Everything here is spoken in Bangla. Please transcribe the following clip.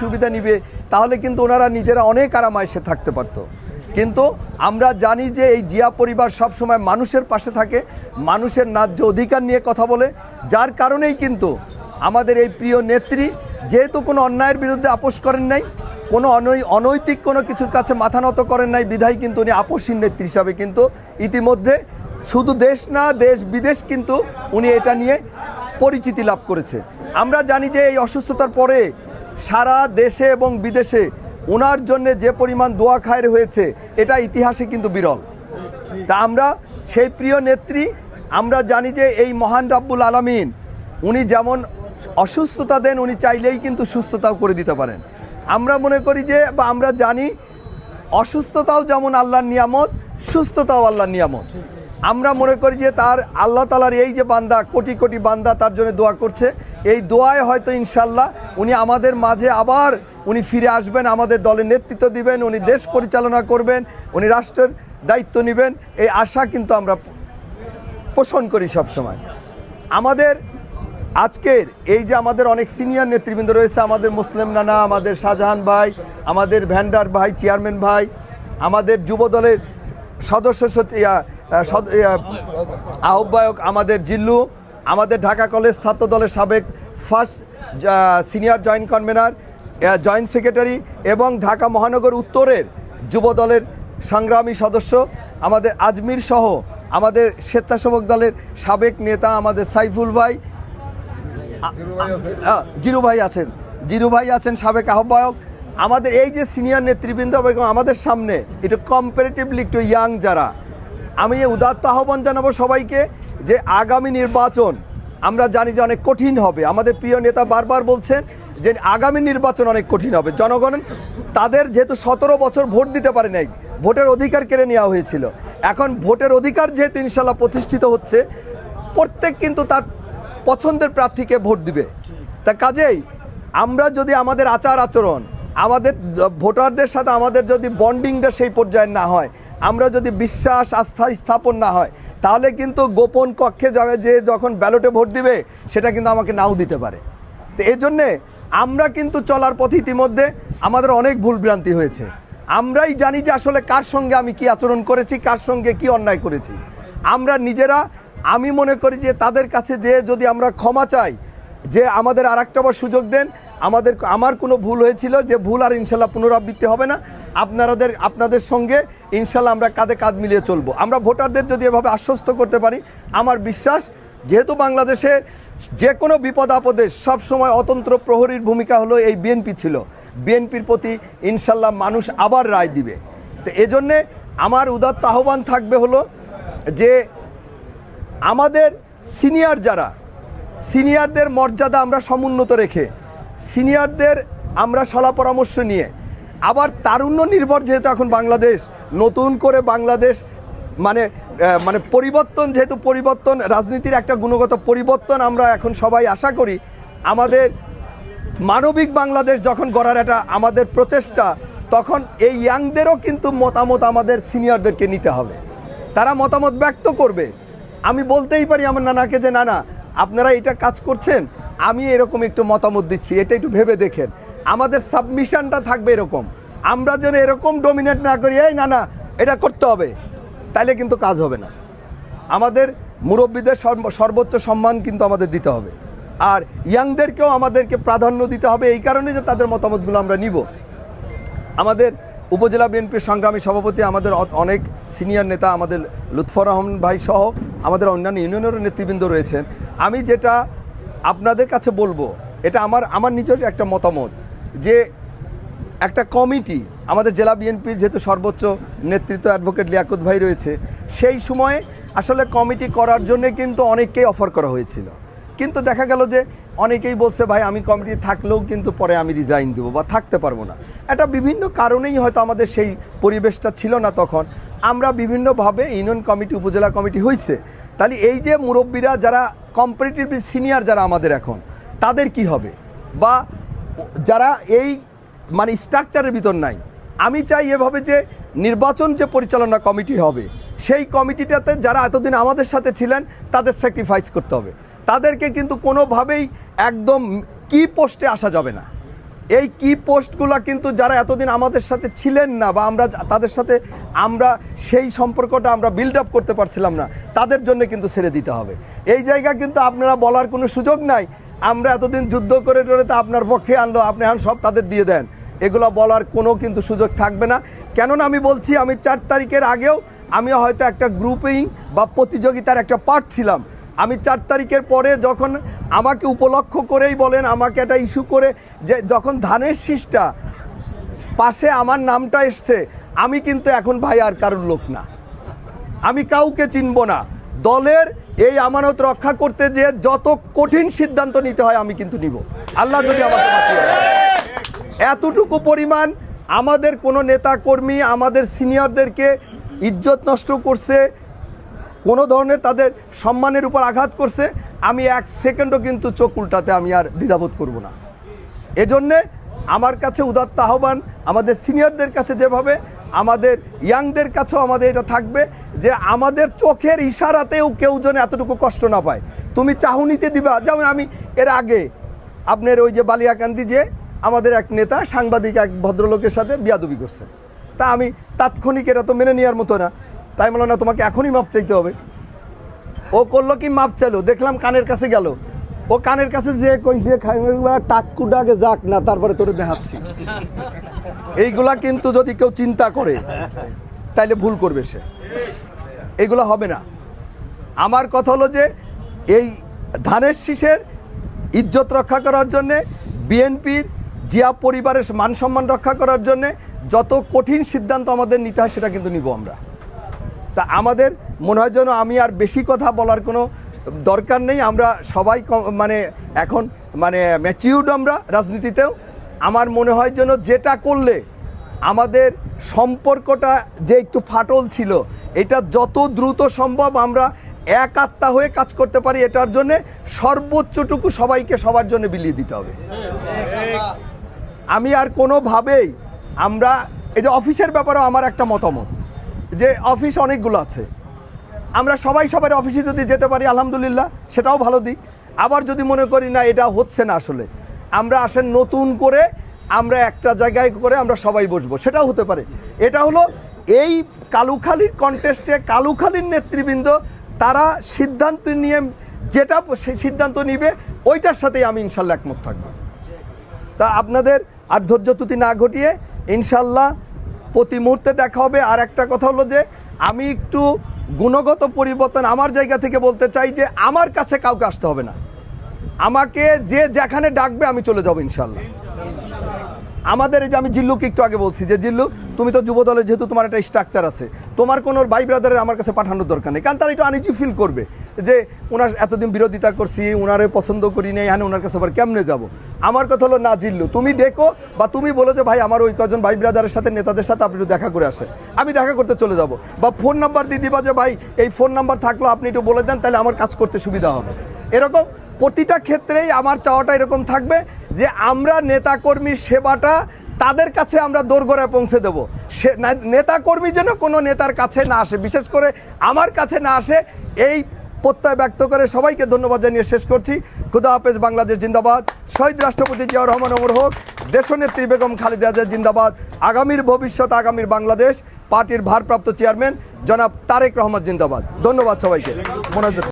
সুবিধা নিবে, তাহলে কিন্তু ওনারা নিজেরা অনেক আরামায়েসে থাকতে পারতো। কিন্তু আমরা জানি যে এই জিয়া পরিবার সবসময় মানুষের পাশে থাকে, মানুষের ন্যায্য অধিকার নিয়ে কথা বলে, যার কারণেই কিন্তু আমাদের এই প্রিয় নেত্রী যেহেতু কোনো অন্যায়ের বিরুদ্ধে আপোষ করেন নাই, কোনো অনৈ, অনৈতিক কোনো কিছুর কাছে মাথা নত করেন নাই, বিধায় কিন্তু উনি আপোষহীন নেত্রী হিসাবে কিন্তু ইতিমধ্যে শুধু দেশ না, দেশ বিদেশ কিন্তু উনি এটা নিয়ে পরিচিতি লাভ করেছে। আমরা জানি যে এই অসুস্থতার পরে সারা দেশে এবং বিদেশে ওনার জন্য যে পরিমাণ দোয়া খায়ের হয়েছে এটা ইতিহাসে কিন্তু বিরল। তা আমরা সেই প্রিয় নেত্রী আমরা জানি যে এই মহান রাব্বুল আলামিন উনি যেমন অসুস্থতা দেন উনি চাইলেই কিন্তু সুস্থতাও করে দিতে পারেন। আমরা মনে করি যে বা আমরা জানি অসুস্থতাও যেমন আল্লাহর নিয়ামত সুস্থতাও আল্লাহর নিয়ামত। আমরা মনে করি যে তার আল্লাহ তালার এই যে বান্দা কোটি কোটি বান্দা তার জন্য দোয়া করছে এই দোয়ায় হয়তো ইনশাল্লাহ উনি আমাদের মাঝে আবার উনি ফিরে আসবেন, আমাদের দলের নেতৃত্ব দিবেন, উনি দেশ পরিচালনা করবেন, উনি রাষ্ট্রের দায়িত্ব নেবেন। এই আশা কিন্তু আমরা পোষণ করি সব সময় আমাদের আজকের এই যে আমাদের অনেক সিনিয়র নেতৃবৃন্দ রয়েছে, আমাদের মুসলিম নানা, আমাদের শাহজাহান ভাই, আমাদের ভ্যান্ডার ভাই, চেয়ারম্যান ভাই, আমাদের যুব দলের সদস্য আহ্বায়ক আমাদের জিল্লু আমাদের ঢাকা কলেজ ছাত্র দলের সাবেক first senior joint convener joint secretary এবং ঢাকা মহানগর উত্তরের যুব দলের সংগ্রামী সদস্য আমাদের আজমির সহ আমাদের স্বেচ্ছাসেবক দলের সাবেক নেতা আমাদের সাইফুল ভাই। জিরু ভাই আছেন। জিরু ভাই আছেন। সাবেক আহ্বায়ক। আমাদের এই যে সিনিয়র নেতৃবৃন্দ এবং আমাদের সামনে একটু কম্পারেটিভলি একটু ইয়াং যারা আমি এই উদাত্ত আহ্বান জানাব সবাইকে। যে আগামী নির্বাচন আমরা জানি যে অনেক কঠিন হবে। আমাদের প্রিয় নেতা বারবার বলছেন যে আগামী নির্বাচন অনেক কঠিন হবে। জনগণ তাদের যেহেতু সতেরো বছর ভোট দিতে পারে নাই, ভোটের অধিকার কেড়ে নেওয়া হয়েছিল। এখন ভোটের অধিকার যেহেতু ইনশাল্লাহ প্রতিষ্ঠিত হচ্ছে, প্রত্যেক কিন্তু তার পছন্দের প্রার্থীকে ভোট দিবে। তা কাজেই আমরা যদি আমাদের আচার আচরণ, আমাদের ভোটারদের সাথে আমাদের যদি বন্ডিংটা সেই পর্যায়ে না হয়, আমরা যদি বিশ্বাস, আস্থা স্থাপন না হয় তাহলে কিন্তু গোপন কক্ষে যা- যে যখন ব্যালটে ভোট দিবে, সেটা কিন্তু আমাকে নাও দিতে পারে। তো এই জন্যে আমরা কিন্তু চলার পথে ইতিমধ্যে আমাদের অনেক ভুলভ্রান্তি হয়েছে। আমরাই জানি যে আসলে কার সঙ্গে আমি কি আচরণ করেছি, কার সঙ্গে কি অন্যায় করেছি। আমরা নিজেরা, আমি মনে করি যে তাদের কাছে যে যদি আমরা ক্ষমা চাই, যে আমাদের আর একটা সুযোগ দেন আমাদের আমার কোনো ভুল হয়েছিল যে ভুল আর ইনশাল্লাহ পুনরাবৃত্তি হবে না। আপনাদের আপনাদের সঙ্গে ইনশাল্লাহ আমরা কাঁধে কাঁধ মিলিয়ে চলবো। আমরা ভোটারদের যদি এভাবে আশ্বস্ত করতে পারি, আমার বিশ্বাস যেহেতু বাংলাদেশে যে কোনো বিপদ আপদে সবসময় অতন্ত্র প্রহরীর ভূমিকা হলো এই বিএনপি ছিল। বিএনপির প্রতি ইনশাল্লাহ মানুষ আবার রায় দিবে। তো এজন্যে আমার উদাত্ত আহ্বান থাকবে হলো যে আমাদের সিনিয়র যারা, সিনিয়রদের মর্যাদা আমরা সমুন্নত রেখে সিনিয়রদের আমরা সলা পরামর্শ নিয়ে। আবার তারুণ্য নির্ভর যেহেতু এখন বাংলাদেশ, নতুন করে বাংলাদেশ মানে মানে পরিবর্তন, যেহেতু পরিবর্তন, রাজনীতির একটা গুণগত পরিবর্তন আমরা এখন সবাই আশা করি, আমাদের মানবিক বাংলাদেশ যখন গড়ার একটা আমাদের প্রচেষ্টা, তখন এই ইয়াংদেরও কিন্তু মতামত আমাদের সিনিয়রদেরকে নিতে হবে। তারা মতামত ব্যক্ত করবে। আমি বলতেই পারি আমার নানাকে যে, নানা, আপনারা এটা কাজ করছেন? আমি এরকম একটু মতামত দিচ্ছি, এটা একটু ভেবে দেখেন। আমাদের সাবমিশনটা থাকবে এরকম। আমরা যেন এরকম ডোমিনেট না করি, এই না না, এটা করতে হবে। তাইলে কিন্তু কাজ হবে না। আমাদের মুরব্বীদের সর্বোচ্চ সম্মান কিন্তু আমাদের দিতে হবে। আর ইয়াংদেরকেও আমাদেরকে প্রাধান্য দিতে হবে, এই কারণে যে তাদের মতামতগুলো আমরা নিব। আমাদের উপজেলা বিএনপির সংগ্রামী সভাপতি, আমাদের অনেক সিনিয়র নেতা, আমাদের লুৎফর রহমান ভাই সহ আমাদের অন্যান্য ইউনিয়নেরও নেতৃবৃন্দ রয়েছেন। আমি যেটা আপনাদের কাছে বলব, এটা আমার আমার নিজের একটা মতামত যে একটা কমিটি, আমাদের জেলা বিএনপির যেহেতু সর্বোচ্চ নেতৃত্ব অ্যাডভোকেট লিয়াকুত ভাই রয়েছে, সেই সময়ে আসলে কমিটি করার জন্য কিন্তু অনেককেই অফার করা হয়েছিল। কিন্তু দেখা গেল যে অনেকেই বলছে, ভাই, আমি কমিটি থাকলেও কিন্তু পরে আমি রিজাইন দেবো বা থাকতে পারব না। এটা বিভিন্ন কারণেই হয়তো আমাদের সেই পরিবেশটা ছিল না তখন। আমরা বিভিন্নভাবে ইউনিয়ন কমিটি, উপজেলা কমিটি হয়েছে তাহলে এই যে মুরব্বীরা যারা কম্পারেটিভলি সিনিয়র যারা আমাদের এখন, তাদের কি হবে? বা যারা এই মানে স্ট্রাকচারের ভিতর নাই, আমি চাই এভাবে যে নির্বাচন যে পরিচালনা কমিটি হবে, সেই কমিটিটাতে যারা এতদিন আমাদের সাথে ছিলেন, তাদের স্যাক্রিফাইস করতে হবে। তাদেরকে কিন্তু কোনোভাবেই একদম কি পোস্টে আসা যাবে না। এই কি পোস্টগুলো কিন্তু যারা এতদিন আমাদের সাথে ছিলেন না বা আমরা তাদের সাথে আমরা সেই সম্পর্কটা আমরা বিল্ড আপ করতে পারছিলাম না, তাদের জন্য কিন্তু ছেড়ে দিতে হবে। এই জায়গা কিন্তু আপনারা বলার কোনো সুযোগ নাই। আমরা এতদিন যুদ্ধ করে টরে তা আপনার পক্ষে আনলো, আপনি এখন সব তাদের দিয়ে দেন। এগুলো বলার কোনো কিন্তু সুযোগ থাকবে না। কেননা আমি বলছি, আমি চার তারিখের আগেও আমি হয়তো একটা গ্রুপিং বা প্রতিযোগিতার একটা পার্ট ছিলাম। আমি চার তারিখের পরে যখন আমাকে উপলক্ষ করেই বলেন, আমাকে একটা ইস্যু করে যে যখন ধানের শীষটা পাশে আমার নামটা এসছে, আমি কিন্তু এখন ভাই আর কারোর লোক না। আমি কাউকে চিনব না। দলের এই আমানত রক্ষা করতে যে যত কঠিন সিদ্ধান্ত নিতে হয়, আমি কিন্তু নিব। আল্লাহ যদি আমাকে এতটুকু পরিমাণ আমাদের কোনো নেতা কর্মী আমাদের সিনিয়রদেরকে ইজ্জত নষ্ট করছে কোনো ধরনের তাদের সম্মানের উপর আঘাত করছে, আমি এক সেকেন্ডও কিন্তু চোখ উল্টাতে আমি আর দ্বিধাবোধ করব না। এজন্যে আমার কাছে উদাত্ত আহ্বান, আমাদের সিনিয়রদের কাছে যেভাবে, আমাদের ইয়াংদের কাছেও আমাদের এটা থাকবে যে আমাদের চোখের ইশারাতেও কেউ যেন এতটুকু কষ্ট না পায়। তুমি চাহুনিতে দিবা, যেমন আমি এর আগে আপনার ওই যে বালিয়াকান্দি যে আমাদের এক নেতা, সাংবাদিক এক ভদ্রলোকের সাথে বিয়াদবি করছে। তা আমি তাৎক্ষণিক এটা তো মেনে নেওয়ার মতো না। তাই বললাম না, তোমাকে এখনই মাপ চাইতে হবে। ও করল কি মাপ চাইলো? দেখলাম কানের কাছে গেল। ও কানের কাছে যে কইছে টাক্কুটা ডাকে যাক না, তারপরে তোরে দেখাচ্ছি। এইগুলা কিন্তু যদি কেউ চিন্তা করে, তাইলে ভুল করবে সে। এগুলো হবে না। আমার কথা হলো যে, এই ধানের শীষের ইজ্জত রক্ষা করার জন্যে, বিএনপির জিয়া পরিবারের মান সম্মান রক্ষা করার জন্যে, যত কঠিন সিদ্ধান্ত আমাদের নিতে হয়, সেটা কিন্তু নিব আমরা। তা আমাদের মনে হয় যেন আমি আর বেশি কথা বলার কোনো দরকার নেই। আমরা সবাই মানে এখন মানে ম্যাচিউর্ড আমরা রাজনীতিতেও। আমার মনে হয় যেন যেটা করলে আমাদের সম্পর্কটা যে একটু ফাটল ছিল, এটা যত দ্রুত সম্ভব আমরা এক আত্মা হয়ে কাজ করতে পারি, এটার জন্যে সর্বোচ্চটুকু সবাইকে সবার জন্য বিলিয়ে দিতে হবে। আমি আর কোনোভাবেই আমরা এই যে অফিসের ব্যাপারেও আমার একটা মতামত। যে অফিস অনেকগুলো আছে। আমরা সবাই সবার অফিসে যদি যেতে পারি, আলহামদুলিল্লাহ, সেটাও ভালো দিক। আবার যদি মনে করি, না, এটা হচ্ছে না আসলে। আমরা আসেন নতুন করে, আমরা একটা জায়গায় করে আমরা সবাই বসবো। সেটাও হতে পারে। এটা হলো এই কালুখালির কন্টেস্টে কালুখালির নেতৃবৃন্দ, তারা সিদ্ধান্ত নিয়ে যেটা সিদ্ধান্ত নিবে, ওইটার সাথেই আমি ইনশাল্লাহ একমত থাকব। তা আপনাদের আর ধৈর্যচ্যুতি না ঘটিয়ে, ইনশাল্লাহ প্রতি মুহূর্তে দেখা হবে। আর একটা কথা হলো যে, আমি একটু গুণগত পরিবর্তন আমার জায়গা থেকে বলতে চাই যে, আমার কাছে কাউকে আসতে হবে না। আমাকে যে যেখানে ডাকবে আমি চলে যাব ইনশাল্লাহ। আমাদের এই যে আমি জিল্লুকে একটু আগে বলছি যে, জিল্লু, তুমি তো যুব দলে যেহেতু তোমার একটা স্ট্রাকচার আছে, তোমার কোনো ভাই ব্রাদারের আমার কাছে পাঠানোর দরকার নেই। কারণ তারা একটু আনিজি ফিল করবে যে ওনার এতদিন বিরোধিতা করছি ওনারে পছন্দ করি নেই হ্যাঁ ওনার কাছে আবার কেমনে যাব? আমার কথা হলো, না, জিল্লু, তুমি ডেকো বা তুমি বলো যে, ভাই, আমার ওই কজন ভাই ব্রাদারের সাথে, নেতাদের সাথে আপনি একটু দেখা করে আসে আমি দেখা করতে চলে যাব। বা ফোন নাম্বার দিয়ে দিবা যে, ভাই, এই ফোন নাম্বার থাকল, আপনি একটু বলে দেন, তাহলে আমার কাজ করতে সুবিধা হবে। এরকম প্রতিটা ক্ষেত্রেই আমার চাওয়াটা এরকম থাকবে যে আমরা নেতাকর্মীর সেবাটা তাদের কাছে আমরা দোরগোড়ায় পৌঁছে দেব। সে নেতাকর্মী যেন কোনো নেতার কাছে না আসে, বিশেষ করে আমার কাছে না আসে, এই প্রত্যয় ব্যক্ত করে সবাইকে ধন্যবাদ জানিয়ে শেষ করছি। খুদা হাফেজ বাংলাদেশ জিন্দাবাদ। শহীদ রাষ্ট্রপতি জিয়াউর রহমান অমর হোক, দেশনেত্রী বেগম খালেদা জিয়া জিন্দাবাদ। আগামীর ভবিষ্যৎ, আগামীর বাংলাদেশ পার্টির ভারপ্রাপ্ত চেয়ারম্যান জনাব তারেক রহমান জিন্দাবাদ। ধন্যবাদ সবাইকে। মনোযোগ